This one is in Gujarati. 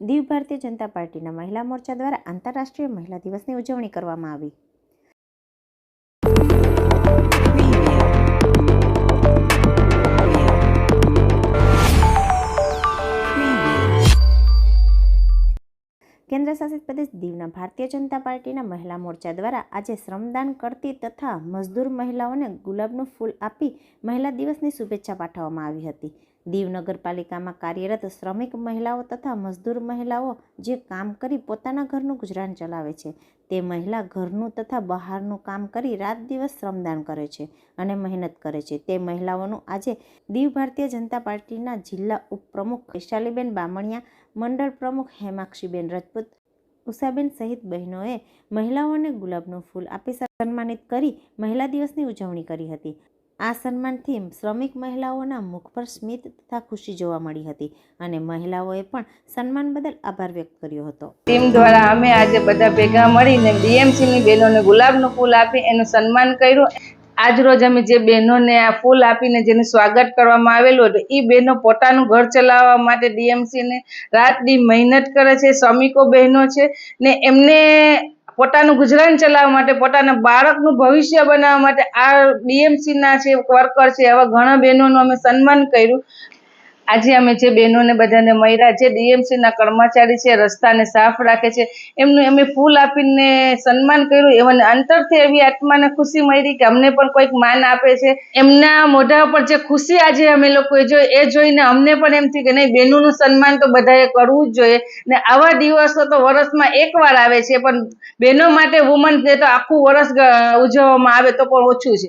દીવ ભારતીય જનતા પાર્ટીના મહિલા મોરચા દ્વારા આંતરરાષ્ટ્રીય મહિલા દિવસની ઉજવણી કરવામાં આવી. કેન્દ્ર શાસિત પ્રદેશ દીવના ભારતીય જનતા પાર્ટીના મહિલા મોરચા દ્વારા આજે શ્રમદાન કરતી તથા મજદૂર મહિલાઓને ગુલાબનું ફૂલ આપી મહિલા દિવસની શુભેચ્છા પાઠવવામાં આવી હતી. દીવ નગરપાલિકામાં કાર્યરત શ્રમિક મહિલાઓ તથા મજદૂર મહિલાઓ જે કામ કરી પોતાના ઘરનું ગુજરાન ચલાવે છે, તે મહિલા ઘરનું તથા બહારનું કામ કરી રાત દિવસ શ્રમદાન કરે છે અને મહેનત કરે છે. તે મહિલાઓનું આજે દીવ ભારતીય જનતા પાર્ટીના જિલ્લા ઉપપ્રમુખ વૈશાલીબેન બામણિયા, મંડળ પ્રમુખ હેમાક્ષીબેન રજપૂત, ઉષાબેન સહિત બહેનોએ મહિલાઓને ગુલાબનું ફૂલ આપી સન્માનિત કરી મહિલા દિવસની ઉજવણી કરી હતી. આ સન્માનથી શ્રમિક મહિલાઓના મુખ પર સ્મિત તથા ખુશી જોવા મળી હતી અને મહિલાઓએ પણ સન્માન બદલ આભાર વ્યક્ત કર્યો હતો. ટીમ દ્વારા અમે આજે બધા ભેગા મળીને બીએમસીની બહેનોને ગુલાબનું ફૂલ આપી એનું સન્માન કર્યું. આજ રોજ અમે જે બહેનોને આ ફૂલ આપીને જેનું સ્વાગત કરવામાં આવેલું હતું એ બહેનો પોતાનું ઘર ચલાવવા માટે ડીએમસીને રાત દી મહેનત કરે છે, શ્રમિકો બહેનો છે ને એમને પોતાનું ગુજરાન ચલાવવા માટે, પોતાના બાળકનું ભવિષ્ય બનાવવા માટે આ DMC ના છે વર્કર છે, એવા ઘણા બહેનોનું અમે સન્માન કર્યું. આજે અમે જે બહેનોને બધાને મળ્યા, જે ડીએમસીના કર્મચારી છે, રસ્તાને સાફ રાખે છે, એમનું અમે ફૂલ આપીને સન્માન કર્યું. એમને અંતરથી એવી આત્માને ખુશી મળી કે અમને પણ કોઈક માન આપે છે. એમના મોઢા ઉપર જે ખુશી આજે અમે લોકોએ જોઈ, એ જોઈને અમને પણ એમ થયું કે નહીં, બહેનોનું સન્માન તો બધાએ કરવું જ જોઈએ. ને આવા દિવસો તો વર્ષમાં એકવાર આવે છે, પણ બહેનો માટે વુમન ડે તો આખું વર્ષ ઉજવવામાં આવે તો પણ ઓછું છે.